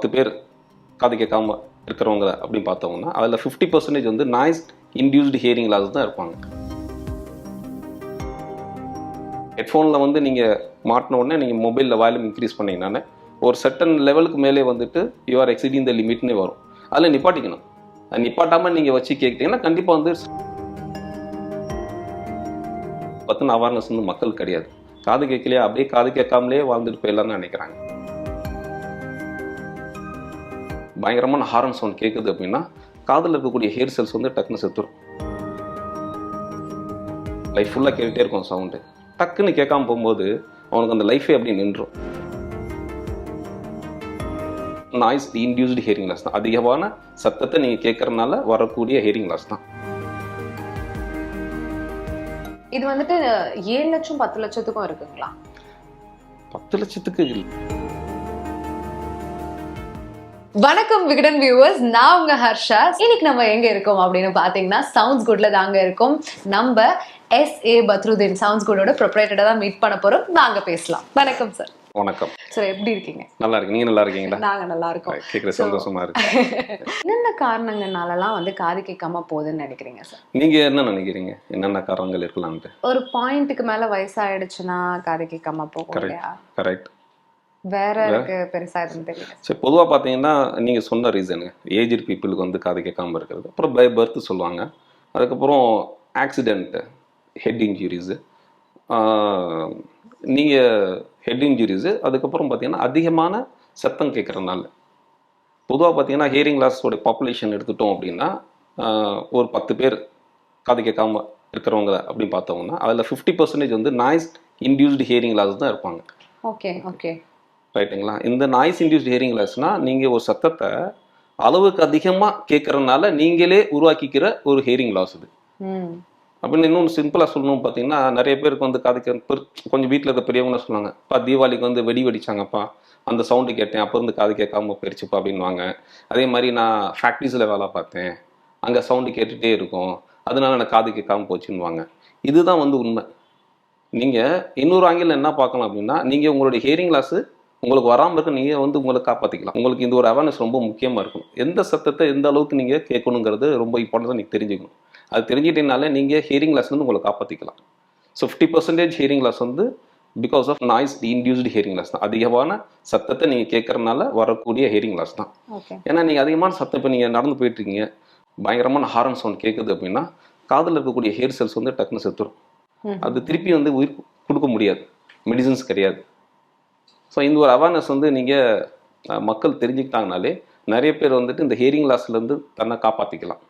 பத்து பேர் காது கேட்காம இருக்கிறவங்க அப்படின்னு பார்த்தோம்னா அதில் ஃபிஃப்டி பர்சன்டேஜ் வந்து நாய்ஸ் இன்டியூஸ்டு ஹியரிங் லாஸ் தான் இருப்பாங்க. ஹெட்ஃபோனில் வந்து நீங்கள் மாட்டின உடனே நீங்கள் மொபைலில் வால்யூம் இன்க்ரீஸ் பண்ணிங்கன்னா ஒரு செட்டன் லெவலுக்கு மேலே வந்துட்டு யூ ஆர் எக்ஸிடிங் த லிமிட்னே வரும். அதில் நிப்பாட்டிக்கணும். அது நிப்பாட்டாமல் நீங்கள் வச்சு கேட்டீங்கன்னா கண்டிப்பாக வந்து பற்றின அவேர்னஸ் வந்து மக்கள் கிடையாது. காது கேட்கலையா? அப்படியே காது கேட்காமலே வாழ்ந்துட்டு போயிடலாம்னு நினைக்கிறாங்க. பயங்கரமான ஹாரன் சவுண்ட் கேட்குது அப்படின்னா காதில் இருக்கக்கூடிய ஹேர் செல்ஸ் வந்து டக்குன்னு செத்துரும். லைஃப் ஃபுல்லாக கேட்டுகிட்டே இருக்கும் சவுண்டு டக்குன்னு கேட்காம போகும்போது அவனுக்கு அந்த லைஃபே அப்படி நின்றும் நாய்ஸ் இன்டியூஸ்டு ஹியரிங் லாஸ் தான் அதிகமான சத்தத்தை நீங்கள் கேட்கறதுனால வரக்கூடிய ஹியரிங் லாஸ் தான். இது வந்துட்டு ஏழு லட்சம் பத்து லட்சத்துக்கும் இருக்குங்களா? பத்து லட்சத்துக்கு இல்லை. வணக்கம் விகடன் வியூவர்ஸ் நான் உங்க ஹர்ஷா. இன்னைக்கு நம்ம எங்க இருக்கோம் அப்படின்னு பாத்தீங்கன்னா சவுண்ட்ஸ் குட்ல தாங்க இருக்கோம். நம்ம எஸ் ஏ பத்ருதீன் சவுண்ட்ஸ் குட்டோட ப்ரொப்ரேட்டரை தான் மீட் பண்ண போறோம். வாங்க பேசலாம். வணக்கம் சார் வணக்கம். சார் எப்படி இருக்கீங்க? நல்லா இருக்கு நீங்கள் நல்லா இருக்கீங்களா? நாங்க நல்லா இருக்கோம். கேட்குற சந்தோஷமா இருக்கு. என்னென்ன காரணங்கள்னாலலாம் வந்து காது கேட்காம போகுதுன்னு நினைக்கிறீங்க சார் நீங்கள் என்ன நினைக்கிறீங்க? என்னென்ன காரணங்கள் இருக்கலாம்ட்டு ஒரு பாயிண்ட்டுக்கு மேல வயசாயிடுச்சுன்னா காது கேட்காம போகும் கரெக்ட் வேற எனக்கு பெருசா எதுவும் தெரியல. சரி பொதுவாக பார்த்தீங்கன்னா நீங்கள் சொன்ன ரீசனு ஏஜ்டு பீப்புளுக்கு வந்து காது கேட்காம இருக்கிறது. அப்புறம் பை பர்த் சொல்லுவாங்க. அதுக்கப்புறம் ஆக்சிடென்ட்டு ஹெட் இன்ஜுரிஸு நீங்கள் ஹெட் இன்ஜுரிஸு அதுக்கப்புறம் பார்த்தீங்கன்னா அதிகமான சத்தம் கேட்குறதுனால. பொதுவாக பார்த்தீங்கன்னா ஹியரிங் லாஸோட பாப்புலேஷன் எடுத்துட்டோம் அப்படின்னா ஒரு பத்து பேர் காது கேட்காம இருக்கிறவங்க அப்படின்னு பார்த்தோம்னா அதில் ஃபிஃப்டி பர்சன்டேஜ் வந்து நாய்ஸ் இன்டியூஸ்டு ஹியரிங் லாஸ் தான் இருப்பாங்க. ஓகே ஓகே ரைட்டுங்களா இந்த நாய்ஸ் இன்டியூஸ்ட் ஹியரிங் லாஸ்னா நீங்கள் ஒரு சத்தத்தை அளவுக்கு அதிகமாக கேட்கறதுனால நீங்களே உருவாக்கிக்கிற ஒரு ஹியரிங் லாஸ் இது. அப்படின்னு இன்னொன்று சிம்பிளாக சொல்லணும் பார்த்தீங்கன்னா நிறைய பேருக்கு வந்து காது கே- பெரு- கொஞ்சம் வீட்டில் இருக்க பெரியவங்க சொல்லுவாங்க அப்பா தீபாவளிக்கு வந்து வெடி வெடிச்சாங்கப்பா அந்த சவுண்டு கேட்டேன் அப்போ இருந்து காது கேட்காம போயிடுச்சுப்பா அப்படின்வாங்க அதே மாதிரி நான் ஃபேக்ட்ரிஸில் வேலை பார்த்தேன் அங்கே சவுண்டு கேட்டுகிட்டே இருக்கும் அதனால எனக்கு காது கேட்காம போச்சுன்னுவாங்க. இதுதான் வந்து உண்மை. நீங்கள் இன்னொரு ஆங்கிள் என்ன பார்க்கலாம் அப்படின்னா நீங்கள் உங்களுடைய ஹியரிங் லாஸு உங்களுக்கு வராமல் இருக்க நீங்கள் வந்து உங்களை காப்பாற்றிக்கலாம் உங்களுக்கு இந்த ஒரு அவேர்னஸ் ரொம்ப முக்கியமாக இருக்கும் எந்த சத்தத்தை எந்த அளவுக்கு நீங்கள் கேட்கணுங்கிறது ரொம்ப இம்பார்ட்டன்ஸாக நீங்கள் தெரிஞ்சுக்கணும். அது தெரிஞ்சிட்டீங்கனாலே நீங்கள் ஹியரிங் லாஸ்லேருந்து உங்களை காப்பாற்றிக்கலாம் so fifty percentage hearing loss வந்து because of noise induced hearing loss தான். அதிகமான சத்தத்தை நீங்கள் கேட்கறதுனால வரக்கூடிய ஹியரிங் லாஸ் தான். ஏன்னா நீங்கள் அதிகமான சத்தம் இப்போ நீங்கள் நடந்து போயிட்டு இருக்கீங்க பயங்கரமான ஹாரன் சவுண்ட் கேட்குது அப்படின்னா காதில் இருக்கக்கூடிய ஹேர் செல்ஸ் வந்து டக்குன்னு செத்துரும். அது திருப்பி வந்து உயிர் கொடுக்க முடியாது. மெடிசன்ஸ் கிடையாது. ஸோ இந்த ஒரு அவேர்னஸ் வந்து நீங்கள் மக்கள் தெரிஞ்சுக்கிட்டாங்கனாலே நிறைய பேர் வந்துட்டு இந்த ஹியரிங் லாஸ்லேருந்து தன்னை காப்பாற்றிக்கலாம்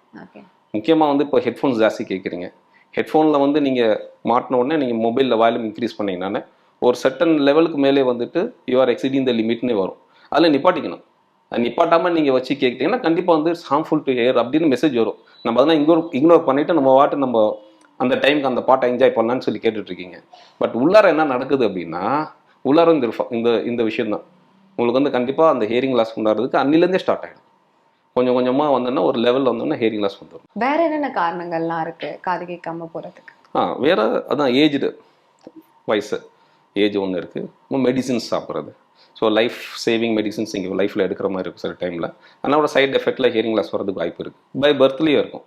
முக்கியமாக வந்து இப்போ ஹெட்ஃபோன்ஸ் ஜாஸ்தி கேட்குறீங்க ஹெட்ஃபோனில் வந்து நீங்கள் மாட்டின உடனே நீங்கள் மொபைலில் வால்யூம் இன்க்ரீஸ் பண்ணீங்கன்னா ஒரு செட்டன் லெவலுக்கு மேலே வந்துட்டு யூ ஆர் எக்ஸிடிங் த லிமிட்னே வரும். அதில் நிப்பாட்டிக்கணும். அது நிப்பாட்டாமல் நீங்கள் வச்சு கேட்டீங்கன்னா கண்டிப்பாக வந்து ஹார்ம்ஃபுல் டு ஏர் அப்படின்னு மெசேஜ் வரும். நம்ம அதெல்லாம் இக்னோர் இக்னோர் பண்ணிவிட்டு நம்ம வாட்டு நம்ம அந்த டைமுக்கு அந்த பாட்டை என்ஜாய் பண்ணலான்னு சொல்லி கேட்டுட்டு இருக்கீங்க. பட் உள்ளார என்ன நடக்குது அப்படின்னா உள்ளார இந்த இந்த இந்த விஷயம்தான் உங்களுக்கு வந்து கண்டிப்பாக அந்த ஹியரிங் லாஸ் கொண்டாடுறதுக்கு அன்னிலேருந்தே ஸ்டார்ட் ஆகிடும் கொஞ்சம் கொஞ்சமாக வந்தோன்னா ஒரு லெவலில் வந்தோன்னா ஹியரிங் லாஸ் வந்துடும் வேற என்னென்ன காரணங்கள்லாம் இருக்கு? காது கேட்காம போறதுக்கு. ஆ வேற அதான் ஏஜ்டு வயசு. ஏஜ் ஒன்று இருக்குது மெடிசின்ஸ் சாப்பிட்றது. ஸோ லைஃப் சேவிங் மெடிசின்ஸ் இங்கே லைஃப்பில் எடுக்கிற மாதிரி இருக்கும் சில டைமில் அதனோட சைடு எஃபெக்டில் ஹியரிங் லாஸ் வரதுக்கு வாய்ப்பு இருக்குது பை பர்த்லேயும் இருக்கும்.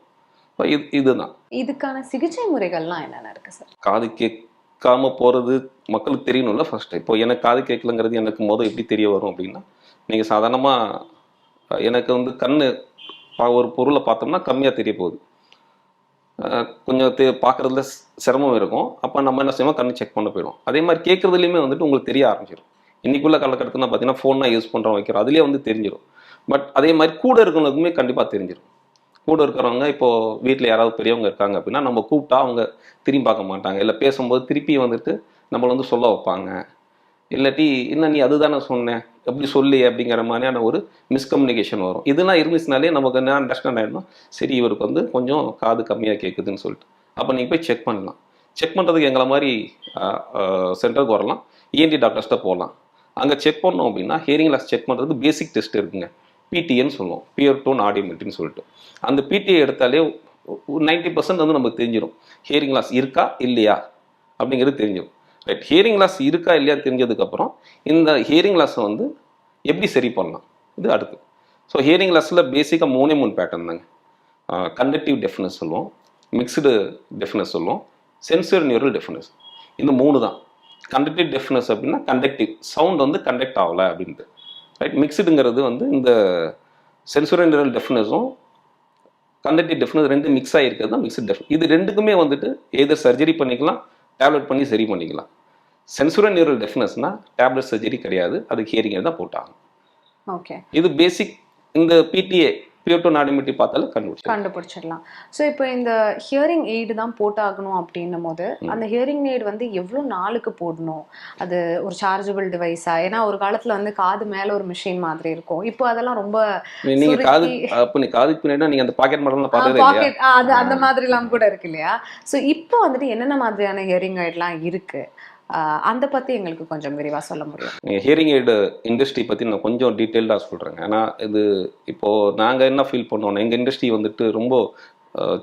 இது இதுதான். இதுக்கான சிகிச்சை முறைகள்லாம் என்னென்ன இருக்கு சார் காது கேட்காம போகிறது மக்களுக்கு தெரியணும்ல ஃபர்ஸ்ட் இப்போ எனக்கு காது கேட்கலங்கிறது எனக்கு மொதல் எப்படி தெரிய வரும் அப்படின்னா நீங்கள் சாதாரணமாக எனக்கு வந்து கண் பா- ஒரு பொருளை பார்த்தோம்னா கம்மியாக தெரிய போகுது. கொஞ்சம் தெ பார்க்குறதுல சிரமம் இருக்கும். அப்போ நம்ம என்ன செய்வோம்? கண் செக் பண்ண போயிடும் அதே மாதிரி கேட்குறதுலையுமே வந்துட்டு உங்களுக்கு தெரிய ஆரம்பிச்சிடும் இன்னைக்குள்ள காலகட்டத்தில் பார்த்தீங்கன்னா ஃபோனாக யூஸ் பண்ணுறோம் வைக்கிறோம். அதுலேயே வந்து தெரிஞ்சிடும் பட் அதே மாதிரி கூட இருக்கிறவங்களுக்குமே கண்டிப்பாக தெரிஞ்சிடும் கூட இருக்கிறவங்க இப்போ வீட்டில் யாராவது பெரியவங்க இருக்காங்க அப்படின்னா நம்ம கூப்பிட்டா அவங்க திரும்பி பார்க்க மாட்டாங்க. இல்லை பேசும்போது திருப்பி வந்துட்டு நம்மளை வந்து சொல்ல வைப்பாங்க. இல்லாட்டி என்ன நீ அதுதானே சொன்னேன் எப்படி சொல்லி அப்படிங்கிற மாதிரியான ஒரு மிஸ்கம்யூனிகேஷன் வரும். இதெல்லாம் இருந்துச்சுனாலே நமக்கு என்ன அண்டர்ஸ்டாண்ட் ஆகிடும் சரி இவருக்கு வந்து கொஞ்சம் காது கம்மியாக கேட்குதுன்னு சொல்லிட்டு. அப்போ நீங்கள் போய் செக் பண்ணலாம். செக் பண்ணுறதுக்கு எங்களை மாதிரி சென்டருக்கு வரலாம். இஎன்டி டாக்டர்ஸ்ட்டை போகலாம். அங்கே செக் பண்ணோம் அப்படின்னா ஹியரிங் லாஸ் செக் பண்ணுறதுக்கு பேசிக் டெஸ்ட் இருக்குங்க. பிடிஎன்னு சொல்லுவோம். பியர் டோன் ஆடியோமெட்ரின்னு சொல்லிட்டு. அந்த பிடிஐ எடுத்தாலே நைன்டி பர்சன்ட் வந்து நமக்கு தெரிஞ்சிடும் ஹியரிங் லாஸ் இருக்கா இல்லையா? அப்படிங்கிறது தெரிஞ்சிடும் ரைட் ஹியரிங் லாஸ் இருக்கா இல்லையா தெரிஞ்சதுக்கப்புறம் இந்த ஹியரிங் லாஸை வந்து எப்படி சரி பண்ணலாம்? இது அடுத்து. ஸோ ஹியரிங் லாஸில் பேசிக்காக மூணே மூணு பேட்டர்ன் தாங்க. கண்டக்டிவ் டெஃபினஸ் சொல்லுவோம். மிக்சடு டெஃபினஸ் சொல்லுவோம். சென்சர் நியூரல் டெஃபினஸ் இந்த மூணு தான். கண்டக்டிவ் டெஃபினஸ் அப்படின்னா கண்டக்டிவ் சவுண்ட் வந்து கண்டக்ட் ஆகலை அப்படின்ட்டு. ரைட் மிக்ஸ்டுங்கிறது வந்து இந்த சென்சுரல் டெஃப்னஸும் கண்டக்டிவ் டெஃப்னஸ் ரெண்டு மிக்ஸ் ஆகிருக்கிறது தான் மிக்ஸ்டு டெஃப் இது ரெண்டுக்குமே வந்துட்டு எதர் சர்ஜரி பண்ணிக்கலாம் டேப்லெட் பண்ணி சரி பண்ணிக்கலாம். சென்சுரல் நியூரல் டெஃப்னஸ்னா டேப்லெட் சர்ஜரி கிடையாது அதுக்கு ஹியரிங் தான் போட்டாங்க ஓகே இது பேசிக் இந்த பிடிஏ பியூட்டோ நாடிமிட்டி பார்த்தாலும் கண்டுபிடிச்சு கண்டுபிடிச்சிடலாம். ஸோ இப்போ இந்த ஹியரிங் எய்டு தான் போட்டாகணும் அப்படின்னும் போது அந்த ஹியரிங் எய்டு வந்து எவ்வளோ நாளுக்கு போடணும்? அது ஒரு சார்ஜபிள் டிவைஸா ஏன்னா ஒரு காலத்துல வந்து காது மேல ஒரு மிஷின் மாதிரி இருக்கும். இப்போ அதெல்லாம் ரொம்ப நீங்க காது அப்போ நீ காதுக்கு பின்னாடி நீங்க அந்த பாக்கெட் மாடல்லாம் பார்த்ததே பாக்கெட் அது அந்த மாதிரிலாம் கூட இருக்கு இல்லையா? ஸோ இப்போ வந்துட்டு என்னென்ன மாதிரியான ஹியரிங் எய்ட்லாம் இருக்கு? ஆஹ் அந்த பத்தி எங்களுக்கு கொஞ்சம் விரிவா சொல்ல முடியும். நீங்கள் ஹியரிங் எய்டு இண்டஸ்ட்ரி பற்றி நான் கொஞ்சம் டீட்டெயில்டாக சொல்கிறேங்க ஏன்னா இது இப்போது நாங்கள் என்ன ஃபீல் பண்ணோம் எங்கள் இண்டஸ்ட்ரி வந்துட்டு ரொம்ப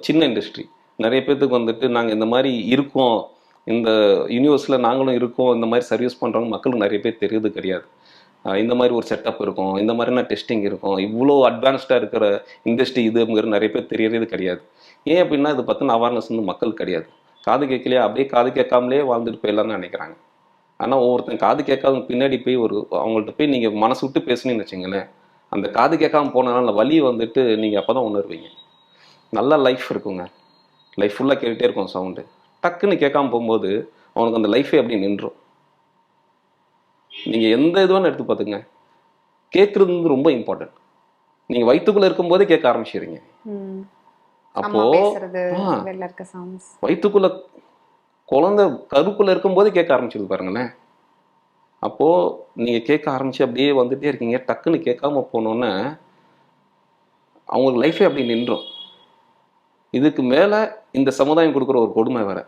சின்ன இண்டஸ்ட்ரி நிறைய பேர்த்துக்கு வந்துட்டு நாங்கள் இந்த மாதிரி இருக்கோம். இந்த யூனிவர்ஸில் நாங்களும் இருக்கோம். இந்த மாதிரி சர்வீஸ் பண்ணுறவங்க மக்களுக்கு நிறைய பேர் தெரியுது கிடையாது. இந்த மாதிரி ஒரு செட்டப் இருக்கும். இந்த மாதிரினா டெஸ்டிங் இருக்கும். இவ்வளோ அட்வான்ஸ்டாக இருக்கிற இண்டஸ்ட்ரி இதுங்கிறது நிறைய பேர் தெரியறது கிடையாது. ஏன் அப்படின்னா இது பற்றின அவேர்னஸ் வந்து மக்கள் கிடையாது. காது கேட்கலையா? அப்படியே காது கேட்காமலே வாழ்ந்துட்டு போயிடலாம்னு நினைக்கிறாங்க. ஆனால் ஒவ்வொருத்தன் காது கேட்காத பின்னாடி போய் ஒரு அவங்கள்ட்ட போய் நீங்கள் மனசு விட்டு பேசுனீங்கன்னு வச்சுங்களேன் அந்த காது கேட்காம போனனால வழி வலி வந்துட்டு நீங்கள் அப்போ தான் உணர்வீங்க. நல்ல லைஃப் இருக்குங்க. லைஃப் ஃபுல்லாக கேட்டுகிட்டே இருக்கும் சவுண்டு டக்குன்னு கேட்காம போகும்போது அவனுக்கு அந்த லைஃபே அப்படி நின்றும். நீங்கள் எந்த இதுவானு எடுத்து பார்த்துங்க கேட்குறது வந்து ரொம்ப இம்பார்ட்டன்ட் நீங்கள் வயிற்றுக்குள்ளே இருக்கும்போதே கேட்க ஆரம்பிச்சிடுறீங்க. அப்போ வயிற்றுக்குள்ள குழந்தை கருக்குள்ள இருக்கும்போதே கேட்க ஆரம்பிச்சிருது பாருங்களேன். அப்போ நீங்க கேட்க ஆரம்பிச்சு அப்படியே வந்துட்டே இருக்கீங்க. டக்குன்னு கேட்காம போனோன்னே அவங்களுக்கு லைஃபே அப்படி நின்றும். இதுக்கு மேல இந்த சமுதாயம் கொடுக்குற ஒரு கொடுமை வேற.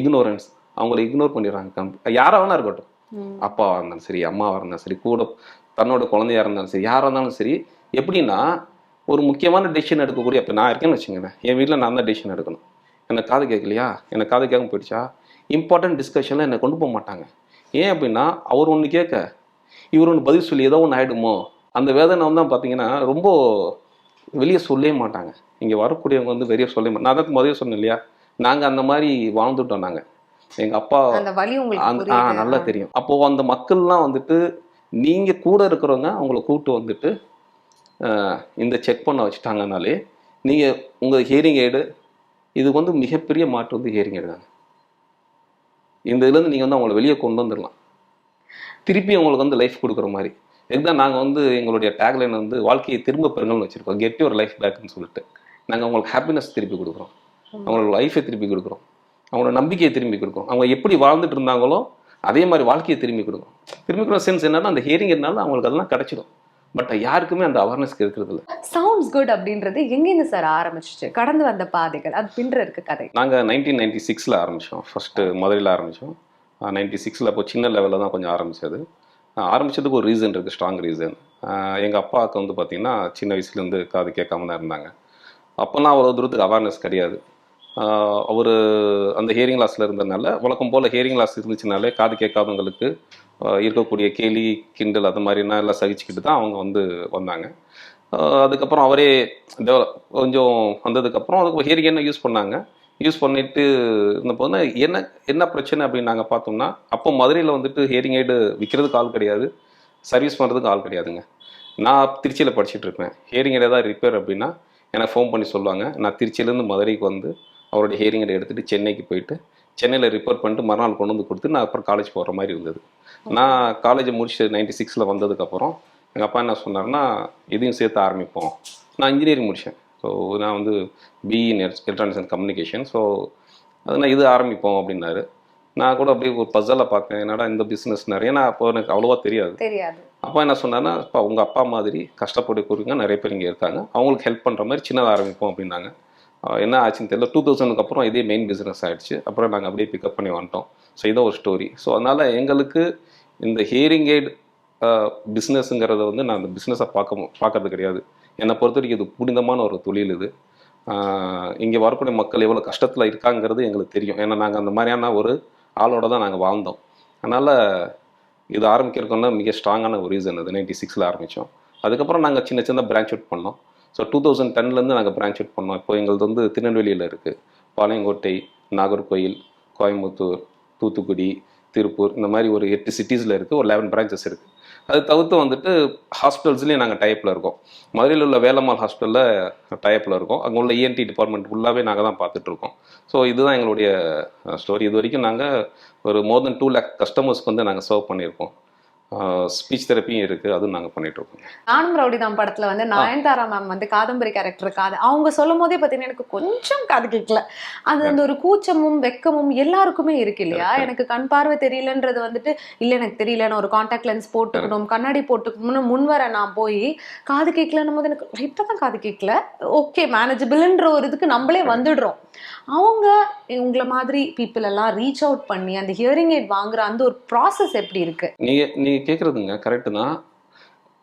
இக்னோரன்ஸ் அவங்கள இக்னோர் பண்ணிடுறாங்க. யாரா வேணா இருக்கட்டும். அப்பாவா இருந்தாலும் சரி அம்மாவா இருந்தாலும் சரி கூட தன்னோட குழந்தையா இருந்தாலும் சரி யாரா இருந்தாலும் சரி எப்படின்னா ஒரு முக்கியமான டெசிஷன் எடுக்கக்கூடிய இப்போ நான் இருக்கேன்னு வச்சுங்களேன் என் வீட்டில் நான் தான் டெசிஷன் எடுக்கணும். எனக்கு காது கேட்கலையா? எனக்கு காது கேட்க போயிடுச்சா? இம்பார்ட்டன்ட் டிஸ்கஷனில் என்னை கொண்டு போக மாட்டாங்க. ஏன் அப்படின்னா அவர் ஒன்று கேட்க இவர் ஒன்று பதில் சொல்லி ஏதோ ஒன்று ஆயிடுமோ? அந்த வேதனை வந்து பார்த்தீங்கன்னா ரொம்ப வெளியே சொல்லவே மாட்டாங்க. இங்கே வரக்கூடியவங்க வந்து வெளியே சொல்லவே மாட்டாங்க. நான் தான் முதல்ல சொன்னேன் இல்லையா? நாங்கள் அந்த மாதிரி வாழ்ந்துட்டோம் நாங்கள் எங்கள் அப்பா அந்த. நல்லா தெரியும். அப்போ அந்த மக்கள்லாம் வந்துட்டு நீங்க கூட இருக்கிறவங்க அவங்கள கூப்பிட்டு வந்துட்டு இந்த செக் பண்ண வச்சுட்டாங்கனாலே நீங்கள் உங்கள் ஹியரிங் எய்டு இதுக்கு வந்து மிகப்பெரிய மாற்று வந்து ஹியரிங் எய்டு தாங்க. இந்த இதுலேருந்து நீங்கள் வந்து அவங்கள வெளியே கொண்டு வந்துடலாம். திருப்பி அவங்களுக்கு வந்து லைஃப் கொடுக்குற மாதிரி. இதுதான் நாங்கள் வந்து எங்களுடைய டேக்லைன் வந்து வாழ்க்கையை திரும்ப பெறுங்கள்னு வச்சுருக்கோம். கெட் யுவர் லைஃப் பேக்னு சொல்லிட்டு. நாங்கள் அவங்களுக்கு ஹாப்பினஸ் திருப்பி கொடுக்குறோம். அவங்களோட லைஃபை திருப்பி கொடுக்குறோம். அவங்களோட நம்பிக்கையை திரும்பி கொடுக்கும் அவங்க எப்படி வாழ்ந்துட்டு இருந்தாங்களோ அதே மாதிரி வாழ்க்கையை திரும்பி கொடுக்கும் திரும்பி கொடுக்குற சென்ஸ் என்னன்னா அந்த ஹியரிங் இருந்தாலும் அவங்களுக்கு அதெல்லாம் கிடச்சிடும். பட் யாருக்குமே அந்த அவேர்னஸ் இருக்கிறது இல்லை சவுண்ட்ஸ் குட் அப்படின்றது எங்கேருந்து சார் ஆரம்பிச்சிச்சு? கடந்து வந்த பாதைகள் அது பின்ற இருக்க கதை. நாங்கள் நைன்டீன் நைன்டி சிக்ஸில் ஆரம்பித்தோம் ஃபஸ்ட்டு மதுரையில் ஆரம்பித்தோம் நைன்டி சிக்ஸில் அப்போ சின்ன லெவலில் தான் கொஞ்சம் ஆரம்பித்தது ஆரம்பிச்சதுக்கு ஒரு ரீசன் இருக்குது ஸ்ட்ராங் ரீசன் எங்கள் அப்பாவுக்கு வந்து பார்த்திங்கன்னா சின்ன வயசுலேருந்து காது கேட்காம தான் இருந்தாங்க. அப்போல்லாம் அவ்வளோ தூரத்துக்கு அவேர்னஸ் கிடையாது. அவர் அந்த ஹியரிங் லாஸில் இருந்ததுனால வழக்கம் போல் ஹியரிங் லாஸ் இருந்துச்சுனாலே காது கேட்காதவங்களுக்கு இருக்கக்கூடிய கேலி கிண்டல் அது மாதிரினா எல்லாம் சகிச்சுக்கிட்டு தான் அவங்க வந்து வந்தாங்க. அதுக்கப்புறம் அவரே கொஞ்சம் வந்ததுக்கப்புறம் அதுக்கு ஹியரிங் என்ன யூஸ் பண்ணாங்க? யூஸ் பண்ணிட்டு இருந்தப்போ என்ன என்ன பிரச்சனை அப்படின்னு நாங்கள் பார்த்தோம்னா அப்போ மதுரையில் வந்துட்டு ஹியரிங் எய்டு விற்கிறதுக்கு ஆள் கிடையாது சர்வீஸ் பண்ணுறதுக்கு ஆள் கிடையாதுங்க. நான் திருச்சியில் படிச்சுட்டு இருப்பேன். ஹியரிங் எய்டு ஏதாவது ரிப்பேர் அப்படின்னா எனக்கு ஃபோன் பண்ணி சொல்லுவாங்க. நான் திருச்சியிலேருந்து மதுரைக்கு வந்து அவருடைய ஹியரிங் எய்டை எடுத்துகிட்டு சென்னைக்கு போயிட்டு சென்னையில் ரிப்பேர் பண்ணிட்டு மறுநாள் கொண்டு வந்து கொடுத்து நான் அப்புறம் காலேஜ் போகிற மாதிரி இருந்தது. நான் காலேஜ் முடிச்சு நைன்டி சிக்ஸில் வந்ததுக்கப்புறம் எங்கள் அப்பா என்ன சொன்னார்னா இதையும் சேர்த்து ஆரம்பிப்போம். நான் இன்ஜினியரிங் முடித்தேன் ஸோ நான் வந்து BE electronics and communication so அது நான் இது ஆரம்பிப்போம் அப்படின்னாரு. நான் கூட அப்படியே ஒரு பஸ்ஸில் பார்த்தேன் என்னடா இந்த பிஸ்னஸ் நிறைய நான் அப்போ எனக்கு அவ்வளோவா தெரியாது. தெரியாது. அப்பா என்ன சொன்னார்னா அப்பா உங்கள் அப்பா மாதிரி கஷ்டப்படக்கூடியவங்க நிறைய பேர் இங்கே இருக்காங்க. அவங்களுக்கு ஹெல்ப் பண்ணுற மாதிரி சின்னதாக ஆரம்பிப்போம் அப்படின்னாங்க. என்ன ஆச்சுன்னு தெரியல. டூ தௌசண்ட்க்கு அப்புறம் இதே மெயின் பிஸ்னஸ் ஆயிடுச்சு. அப்புறம் நாங்கள் அப்படியே பிக்கப் பண்ணி வந்துட்டோம். ஸோ இதான் ஒரு ஸ்டோரி ஸோ அதனால் எங்களுக்கு இந்த ஹியரிங் எய்ட் பிஸ்னஸ்ங்கிறத வந்து நான் அந்த பிஸ்னஸை பார்க்க பார்க்கறது கிடையாது. என்னை பொறுத்த வரைக்கும் இது புனிதமான ஒரு தொழில் இது. இங்கே வரக்கூடிய மக்கள் எவ்வளோ கஷ்டத்தில் இருக்காங்கிறது எங்களுக்கு தெரியும். ஏன்னா நாங்கள் அந்த மாதிரியான ஒரு ஆளோட தான் நாங்கள் வாழ்ந்தோம். அதனால் இது ஆரம்பிக்கிறதுக்குன்னா மிக ஸ்ட்ராங்கான ஒரு ரீசன் அது நைன்டி சிக்ஸில் ஆரம்பித்தோம் அதுக்கப்புறம் நாங்கள் சின்ன சின்ன பிரான்ச் அவுட் பண்ணோம். ஸோ டூ தௌசண்ட் டென்லேருந்து நாங்கள் பிரான்ச் அவுட் பண்ணோம். இப்போ எங்களது வந்து திருநெல்வேலியில் இருக்குது பாளையங்கோட்டை நாகர்கோயில் கோயம்புத்தூர் தூத்துக்குடி திருப்பூர் இந்த மாதிரி ஒரு எட்டு சிட்டிஸில் இருக்குது ஒரு லெவன் பிரான்ச்சஸ் இருக்குது அது தவிர்த்து வந்துட்டு ஹாஸ்பிட்டல்ஸ்லேயும் நாங்கள் டைப்பில் இருக்கோம். மதுரையில் உள்ள வேலம்மாள் ஹாஸ்பிட்டலில் டைப்பில் இருக்கோம். அங்கே உள்ள இஎன்டி டிபார்ட்மெண்ட் ஃபுல்லாகவே நாங்கள் தான் பார்த்துட்ருக்கோம் ஸோ இதுதான் எங்களுடைய ஸ்டோரி இது வரைக்கும் நாங்கள் ஒரு மோர் தென் டூ லேக் கஸ்டமர்ஸ்க்கு வந்து நாங்கள் சர்வ் பண்ணியிருக்கோம். ஸ்பீச் தெரப்பியும் இருக்குது அதுவும் நாங்கள் பண்ணிட்டு இருக்கோம் நானும் ரவுடிதான் படத்துல வந்து நயன்தாரா மேம் வந்து காதம்பரி கேரக்டர் காது. அவங்க சொல்லும் போதே பாத்தீங்கன்னா எனக்கு கொஞ்சம் காது கேட்கல அது அந்த ஒரு கூச்சமும் வெக்கமும் எல்லாருக்குமே இருக்கு இல்லையா? எனக்கு கண் பார்வை தெரியலன்றது வந்துட்டு இல்ல எனக்கு தெரியல நான் ஒரு காண்டாக்ட் லென்ஸ் போட்டுக்கணும் கண்ணாடி போட்டுக்கணும்னு முன் வர நான் போய் காது கேட்கலன்னும் போது எனக்கு இப்பதான் காது கேட்கல ஓகே மேனேஜபிள்ன்ற ஒரு இதுக்கு நம்மளே வந்துடுறோம். அவங்க உங்களை மாதிரி பீப்புள் எல்லாம் ரீச் அவுட் பண்ணி அந்த ஹியரிங் எய்ட் வாங்குற அந்த ஒரு ப்ராசஸ் எப்படி இருக்கு? நீங்கள் நீங்கள் கேட்குறதுங்க கரெக்டு தான்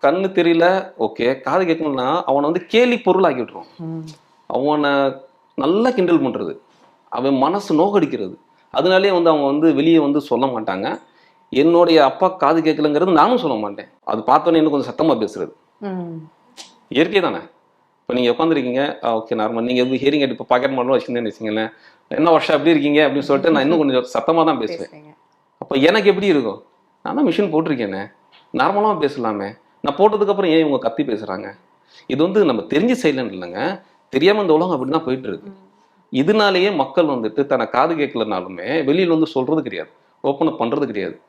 கண்ணு தெரியல ஓகே காது கேட்கணும்னா அவனை வந்து கேலி பொருளாக்கி விட்டுரும். அவனை நல்லா கிண்டல் பண்ணுறது அவன் மனசு நோகடிக்கிறது. அதனாலே வந்து அவங்க வந்து வெளியே வந்து சொல்ல மாட்டாங்க. என்னுடைய அப்பா காது கேட்கலங்கிறது நானும் சொல்ல மாட்டேன். அது பார்த்தோன்னே இன்னும் கொஞ்சம் சத்தமாக பேசுறது. இயற்கை தானே? இப்போ நீங்கள் உட்காந்துருக்கீங்க ஓகே நார்மல் நீங்கள் எதுவும் ஹியரிங் இப்போ பாக்கெட் மாடலும் வச்சுருந்தேன்னு வச்சுங்களேன் என்ன வருஷம் எப்படி இருக்கீங்க? அப்படின்னு சொல்லிட்டு நான் இன்னும் கொஞ்சம் சத்தமாக தான் பேசுவேன். அப்போ எனக்கு எப்படி இருக்கும்? நான் தான் மிஷின் போட்டிருக்கேனே. நார்மலாக பேசலாமே. நான் போட்டதுக்கப்புறம் ஏன் இவங்க கத்தி பேசுகிறாங்க இது வந்து நம்ம தெரிஞ்சு சைலண்ட் இல்லைங்க. தெரியாமல் இந்த உலகம் அப்படி தான் போயிட்டு இருக்கு இதனாலேயே மக்கள் வந்துட்டு தன்னை காது கேட்கலனாலுமே வெளியில் வந்து சொல்கிறது கிடையாது. ஓப்பன் அப் பண்ணுறது கிடையாது.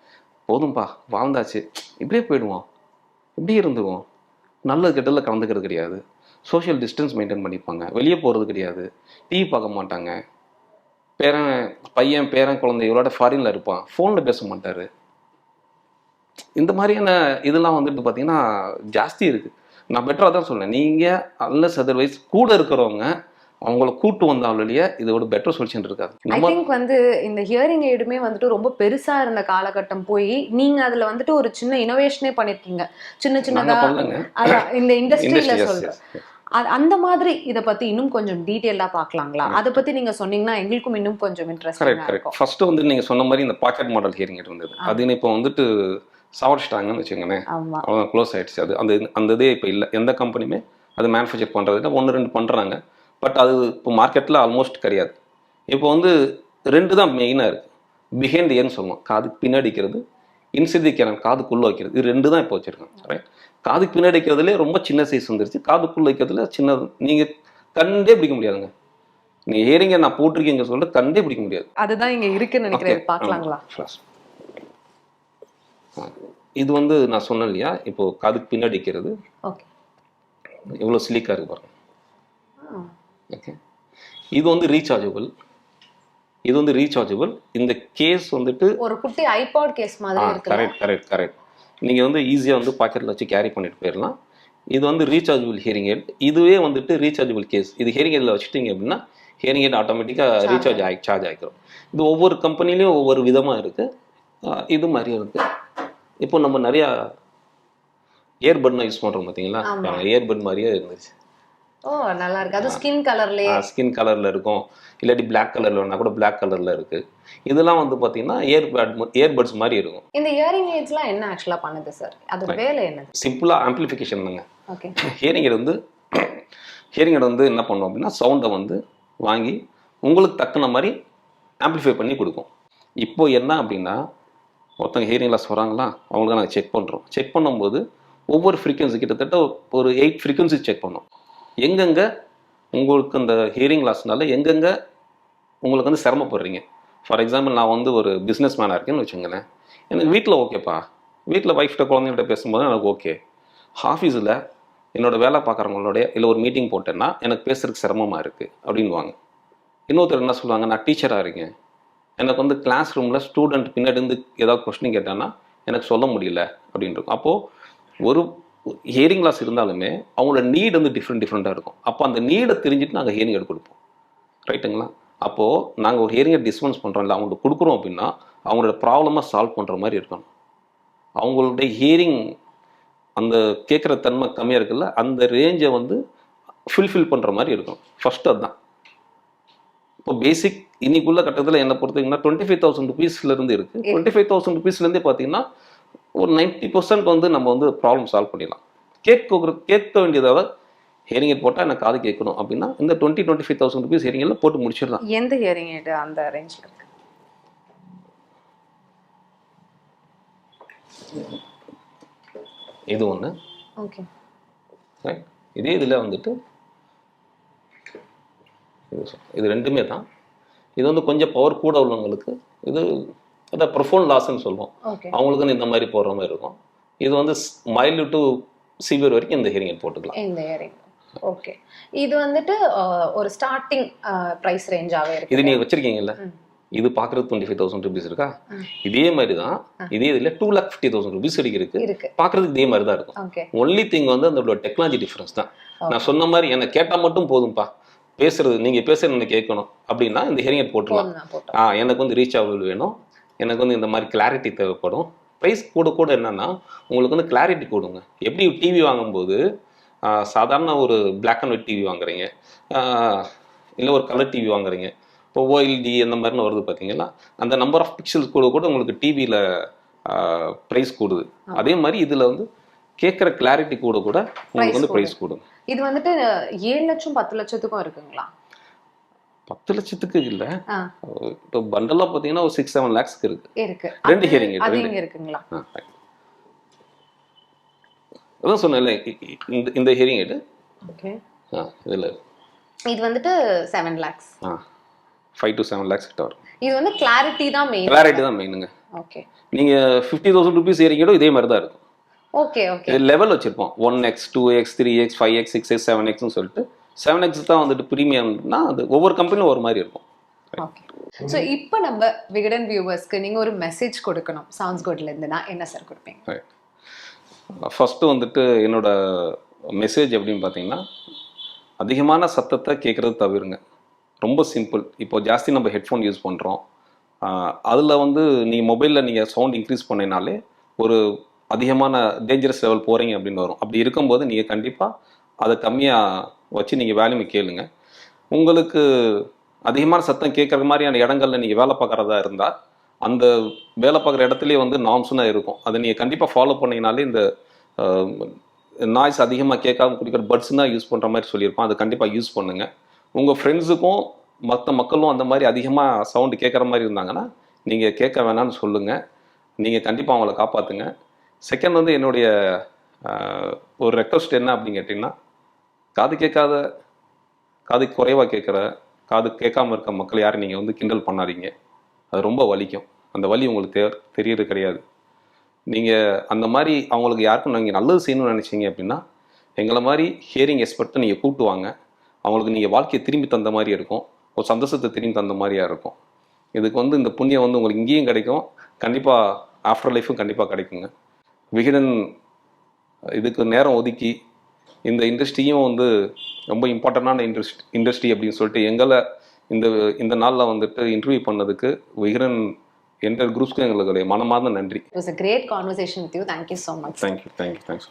போதும்பா வாழ்ந்தாச்சு. இப்படியே போயிடுவோம். இப்படியே இருந்துவோம் நல்லது கெட்டதில் கலந்துக்கிறது கிடையாது. சோஷியல் டிஸ்டன்ஸ் மெயின்டைன் பண்ணிப்பாங்க. வெளியே போகிறது கிடையாது. டிவி பார்க்க மாட்டாங்க. பேரன் பையன் பேரன் குழந்தைகளோட ஃபாரினில் இருப்பான். ஃபோனில் பேச மாட்டார். இந்த மாதிரியான இதெல்லாம் வந்துட்டு பார்த்தீங்கன்னா ஜாஸ்தி இருக்கு. நான் பெட்டராக தான் சொல்றேன். நீங்கள் அல்லஸ் அதர்வைஸ் கூட இருக்கிறவங்க அவங்கள கூட்டு வந்தாலேயே இதோட பெட்டர் சொல்யூஷன் இருக்காது. ஐ திங்க் வந்து இந்த ஹியரிங் எய்டுமே வந்துட்டு ரொம்ப பெருசா இருந்த காலகட்டம் போய் நீங்க அதுல வந்துட்டு ஒரு சின்ன இனோவேஷனே பண்ணிருக்கீங்க. சின்ன சின்னதா அதான் இந்த இண்டஸ்ட்ரியில இண்டஸ்ட்ரி சொல்றேன். அந்த மாதிரி இத பத்தி இன்னும் கொஞ்சம் டீட்டெயிலா பார்க்கலாங்களா? அதை பத்தி நீங்க சொன்னீங்கன்னா எங்களுக்கும் இன்னும் கொஞ்சம் கரெக்ட் இன்ட்ரெஸ்டிங்கா கரெக்ட் இருக்கும். ஃபர்ஸ்ட் வந்து நீங்க சொன்ன மாதிரி இந்த பாக்கெட் மாடல் ஹியரிங் இருந்தது அது இப்போ வந்துட்டு சாவடிச்சிட்டாங்கன்னு வச்சுக்கோங்களேன். ஆமா. அவ்வளோதான் க்ளோஸ் ஆயிடுச்சு. அது அந்த அந்த இதே இப்போ இல்லை எந்த கம்பெனியுமே அது மேனுஃபேக்சர் பண்ணுறது இல்லை ஒன்று ரெண்டு பண்ணுறாங்க பட் அது இப்போ மார்க்கெட்டில் ஆல்மோஸ்ட் கிடையாது. இப்போ வந்து ரெண்டு தான் மெயினாக இருக்குது பிஹைண்ட் ஏன்னு சொல்லுவோம் காதுக்கு பின்னாடி வைக்கிறது இன்சிதி கேனல் காதுக்குள்ளே வைக்கிறது. இது ரெண்டு தான் இப்போ வச்சுருக்காங்க. ரைட் காதுக்கு பின்னாடி வைக்கிறதுலே ரொம்ப சின்ன சைஸ் வந்துருச்சு. காதுக்குள்ளே வைக்கிறதுல சின்னது. நீங்கள் கண்டே பிடிக்க முடியாதுங்க. நீங்கள் ஹியரிங்கை நான் போட்டிருக்கீங்க சொல்லிட்டு கண்டே பிடிக்க முடியாது. அதுதான் இங்க இருக்குன்னு நினைக்கிறேன். பார்க்கலாங்களா? இது வந்து நான் சொன்னேன் இல்லையா? இப்போ காதுக்கு பின்னாடி வைக்கிறது ஓகே. எவ்வளோ ஸ்லீக்காக இருக்கு பாருங்க. ஓகே. இது வந்து ரீசார்ஜபிள் இது வந்து ரீசார்ஜபிள் இந்த கேஸ் வந்துட்டு ஒரு குட்டி ஐபாட் கேஸ் மாதிரி இருக்கு கரெக்ட் கரெக்ட் கரெக்ட் நீங்கள் வந்து ஈஸியாக வந்து பாக்கெட்டில் வச்சு கேரி பண்ணிட்டு போயிடலாம் இது வந்து ரீசார்ஜபிள் ஹியரிங் எட் இதுவே வந்துட்டு ரீசார்ஜபிள் கேஸ் இது ஹியரிங் எட்டில் வச்சுட்டீங்க அப்படின்னா ஹியரிங் எட் ஆட்டோமேட்டிக்காக ரீசார்ஜ் ஆகி சார்ஜ் ஆகிக்கிறோம் இது ஒவ்வொரு கம்பெனிலையும் ஒவ்வொரு விதமாக இருக்குது இது மாதிரியும் இருக்குது இப்போ நம்ம நிறையா இயர்பட்னா யூஸ் பண்ணுறோம் பார்த்தீங்களா. இயர்பட் மாதிரியே இருந்துச்சு. ஓ நல்லா இருக்கு. அது ஸ்கின் கலர்லயே ஸ்கின் கலரில் இருக்கும். இல்லாட்டி பிளாக் கலரில் வேணா கூட பிளாக் கலரில் இருக்குது இதெல்லாம் வந்து பார்த்தீங்கன்னா இயர்பட் இயர்பட்ஸ் மாதிரி இருக்கும். இந்த இயரிங் எய்ட்ஸ்லாம் என்ன ஆக்சுவலா பண்ணுது சார் அது வேலை என்னது? சிம்பிளாக ஆம்பிளிஃபிகேஷன் தாங்க. ஓகே ஹியரிங் எட் வந்து ஹியரிங் எட் வந்து என்ன பண்ணும் அப்படின்னா சவுண்டை வந்து வாங்கி உங்களுக்கு தக்குன மாதிரி ஆம்பிளிஃபை பண்ணி கொடுக்கும். இப்போ என்ன அப்படின்னா ஒருத்தவங்க ஹியரிங் லாஸ் வராங்களா? அவங்களுக்கு நாங்கள் செக் பண்ணுறோம் செக் பண்ணும்போது ஒவ்வொரு ஃப்ரீக்வன்சி கிட்டத்தட்ட ஒரு எயிட் ஃப்ரீக்வன்சி செக் பண்ணோம். எங்கெங்கே உங்களுக்கு அந்த ஹியரிங் லாஸ்னால எங்கெங்கே உங்களுக்கு வந்து சிரமப்படுறீங்க? ஃபார் எக்ஸாம்பிள் நான் வந்து ஒரு பிஸ்னஸ் மேனாக இருக்கேன்னு வச்சுங்களேன் எனக்கு வீட்டில் ஓகேப்பா வீட்டில் ஒய்ஃப்ட்ட குழந்தைகிட்ட பேசும்போது எனக்கு ஓகே ஆஃபீஸில் என்னோட வேலை பார்க்குறவங்களோட இல்லை ஒரு மீட்டிங் போட்டேன்னா எனக்கு பேசுறதுக்கு சிரமமாக இருக்குது அப்படின்வாங்க இன்னொருத்தர் என்ன சொல்லுவாங்க? நான் டீச்சராக இருக்கேன். எனக்கு வந்து கிளாஸ் ரூமில் ஸ்டூடெண்ட் பின்னாடி இருந்து ஏதாவது கொஸ்டின் கேட்டான்னா எனக்கு சொல்ல முடியல அப்படின்னு இருக்கும் அப்போது ஒரு ஹியரிங் லாஸ் இருந்தாலுமே அவங்களோட நீட் வந்து டிஃப்ரெண்ட் டிஃப்ரெண்ட்டாக இருக்கும். அப்போ அந்த நீடை தெரிஞ்சுட்டு நாங்கள் ஹியரிங் எடுத்து கொடுப்போம். ரைட்டுங்களா அப்போது நாங்கள் ஒரு ஹியரிங்கை எட் டிஸ்பென்ஸ் பண்ணுறோம்ல அவங்களுக்கு கொடுக்குறோம் அப்படின்னா அவங்களோட ப்ராப்ளமாக சால்வ் பண்ணுற மாதிரி இருக்கணும். அவங்களுடைய ஹியரிங் அந்த கேட்குற தன்மை கம்மியாக இருக்குல்ல அந்த ரேஞ்சை வந்து ஃபுல்ஃபில் பண்ணுற மாதிரி இருக்கும் ஃபஸ்ட்டு அதுதான். இப்போ பேசிக் இன்னைக்குள்ள கட்டத்தில் என்ன பொறுத்தீங்கன்னா டுவெண்ட்டி ஃபைவ் தௌசண்ட் ருபீஸ்லேருந்து இருக்குது டுவெண்ட்டி ஃபைவ் தௌசண்ட் ருபீஸ்லேருந்தே பார்த்தீங்கன்னா ஒரு நைன்ட்டி பர்சன்ட் வந்து நம்ம வந்து ப்ராப்ளம் சால்வ் பண்ணிடலாம். கேட்க கேட்க வேண்டியதாவது ஹியரிங் எட் போட்டால் எனக்கு காது கேட்கணும். அப்படின்னா இந்த twenty twenty five thousand rupees ஹியரிங்கில் போட்டு முடிச்சிடலாம். எந்த ஹியரிங் எய்டு அந்த ரேஞ்சில் இருக்கு. இது ஒன்று ஓகே இதே இதில் வந்துட்டு இது இது ரெண்டுமே தான். இது வந்து கொஞ்சம் பவர் கூட உள்ளவங்களுக்கு இது அதான் ப்ரொஃபோன் லாஸ்ன்னு சொல்லுவோம். அவங்களுக்குன்னு இந்த மாதிரி போடுற மாதிரி இருக்கும். இது வந்து மைல்டு டு சிவியர் வரைக்கும் இந்த ஹியரிங் போட்டுக்கலாம். இந்த இயரிங் ஓகே இது வந்துட்டு ஒரு ஸ்டார்டிங் பிரைஸ் ரேஞ்சாவே இருக்கு. இது நீங்கள் வச்சிருக்கீங்கல்ல. இது பார்க்குறது டுவெண்ட்டி ஃபைவ் தௌசண்ட் ருபீஸ் இருக்கா. இதே மாதிரி தான். இதே இதில் two lakh fifty thousand rupees வரைக்கும் இருக்கு. பார்க்குறதுக்கு இதே மாதிரி தான் இருக்கும். ஒன்லி திங் வந்து அதோட டெக்னாலஜி டிஃப்ரென்ஸ் தான். நான் சொன்ன மாதிரி என்னை கேட்டால் மட்டும் போதும்பா. பேசுறது நீங்கள் பேசுறது எனக்கு கேட்கணும். அப்படின்னா இந்த ஹியரிங் போதும் போட்டோம் ஆ எனக்கு வந்து ரீச் ஆவல் வேணும். எனக்கு வந்து இந்த மாதிரி கிளாரிட்டி தேவைப்படும். ப்ரைஸ் கூட கூட என்னன்னா உங்களுக்கு வந்து கிளாரிட்டி கொடுங்க. எப்படி டிவி வாங்கும்போது சாதாரண ஒரு Black அண்ட் ஒயிட் டிவி வாங்குறீங்க? இல்லை ஒரு கலர் டிவி வாங்குறீங்க. இப்போ ஓஎல்டி அந்த மாதிரின்னு வருது பார்த்தீங்களா அந்த நம்பர் ஆஃப் பிக்சல்ஸ் கூட கூட உங்களுக்கு டிவியில் ப்ரைஸ் கூடுது. அதே மாதிரி இதில் வந்து கேட்குற கிளாரிட்டி கூட கூட உங்களுக்கு வந்து ப்ரைஸ் கூடுங்க. இது வந்துட்டு ஏழு லட்சம் பத்து லட்சத்துக்கும் இருக்குங்களா? பத்து லட்சத்துக்கு இல்லை. இப்போ பண்டலாக பார்த்தீங்கன்னா ஒரு சிக்ஸ் செவன் லேக்ஸ்க்கு இருக்கு. இருக்கு. ரெண்டு ரெண்டு. இங்க இருக்குங்களா. அதான் இ- இந்த இந்த ஹியரிங் எய்டு ஓகே ஆ இதில். இது வந்துட்டு செவன் லேக்ஸ் ஆ ஃபைவ் டு செவன் லேக்ஸ் கிட்ட வரும். இது வந்து கிளாரிட்டி தான் மெயின் கிளாரிட்டி தான் மெயினுங்க ஓகே நீங்கள் ஃபிஃப்டி தௌசண்ட் ருபீஸ் ஹியரிங் எய்டும் இதே மாதிரி தான் இருக்கும். ஓகே ஓகே லெவல் வச்சிருப்போம். One X two X three X five X six X seven எக்ஸ்னு சொல்லிட்டு செவன் எக்ஸ் தான் வந்துட்டு ப்ரீமியம்னா அது ஒவ்வொரு கம்பெனியும் ஒரு மாதிரி இருக்கும். ஸோ இப்போ நம்ம விகடன் வியூவர்ஸ்க்கு நீங்க ஒரு மெசேஜ் கொடுக்கணும். சவுண்ட்ஸ் குட்ல இருந்துனா என்ன சார் கொடுப்பீங்க? ஃபஸ்ட்டு வந்துட்டு என்னோட மெசேஜ் எப்படின்னு பார்த்தீங்கன்னா அதிகமான சத்தத்தை கேட்குறது தவிருங்க. ரொம்ப சிம்பிள் இப்போ ஜாஸ்தி நம்ம ஹெட்ஃபோன் யூஸ் பண்ணுறோம் அதில் வந்து நீ மொபைலில் நீங்கள் சவுண்ட் இன்க்ரீஸ் பண்ணினாலே ஒரு அதிகமான டேஞ்சரஸ் லெவல் போகிறீங்க அப்படின்னு வரும். அப்படி இருக்கும்போது நீங்கள் கண்டிப்பாக அதை கம்மியாக வச்சு நீங்கள் வேல்யூமை கேளுங்க. உங்களுக்கு அதிகமான சத்தம் கேட்குற மாதிரியான இடங்கள்ல நீங்கள் வேலை பார்க்குறதா இருந்தால் அந்த வேலை பார்க்குற இடத்துலேயே வந்து நாம்ஸுனாக இருக்கும். அதை நீங்கள் கண்டிப்பாக ஃபாலோ பண்ணீங்கனாலே இந்த நாய்ஸ் அதிகமாக கேட்காம குடிக்கிற பட்ஸ் தான் யூஸ் பண்ணுற மாதிரி சொல்லியிருப்பான். அதை கண்டிப்பாக யூஸ் பண்ணுங்கள் உங்கள் ஃப்ரெண்ட்ஸுக்கும் மற்ற மக்களும் அந்த மாதிரி அதிகமாக சவுண்டு கேட்குற மாதிரி இருந்தாங்கன்னா நீங்கள் கேட்க வேணாம்னு சொல்லுங்கள் நீங்கள் கண்டிப்பாக அவங்கள காப்பாற்றுங்க செகண்ட் வந்து என்னுடைய ஒரு ரெக்வஸ்ட் என்ன அப்படின்னு கேட்டிங்கன்னா காது கேட்காத காது குறைவாக கேட்குற காது கேட்காம இருக்க மக்கள் யாரும் நீங்கள் வந்து கிண்டல் பண்ணாதீங்க. அது ரொம்ப வலிக்கும். அந்த வலி உங்களுக்கு தெ தெரியறது கிடையாது. நீங்கள் அந்த மாதிரி அவங்களுக்கு யாருக்கும் நீங்கள் நல்லது செய்யணும்னு நினச்சிங்க அப்படின்னா எங்களை மாதிரி ஹியரிங் எக்ஸ்பர்ட்டை நீங்கள் கூப்பிட்டு வாங்க. அவங்களுக்கு நீங்கள் வாழ்க்கையை திரும்பி தந்த மாதிரி இருக்கும். ஒரு சந்தோஷத்தை திரும்பி தந்த மாதிரியாக இருக்கும். இதுக்கு வந்து இந்த புண்ணியம் வந்து உங்களுக்கு இங்கேயும் கிடைக்கும். கண்டிப்பாக ஆஃப்டர் லைஃப்பும் கண்டிப்பாக கிடைக்குங்க. விகிடன் இதுக்கு நேரம் ஒதுக்கி இந்த இண்டஸ்ட்ரியும் வந்து ரொம்ப இம்பார்ட்டண்டான இண்டஸ்ட் இண்டஸ்ட்ரி அப்படின்னு சொல்லிட்டு எங்களை இந்த இந்த நாளில் வந்துட்டு இன்டர்வியூ பண்ணதுக்கு விகடன் என்டர் குரூப்ஸ்க்கு எங்களுக்கு மனமார்ந்த நன்றி. It was a great conversation with you thank you so much thank you thank you thanks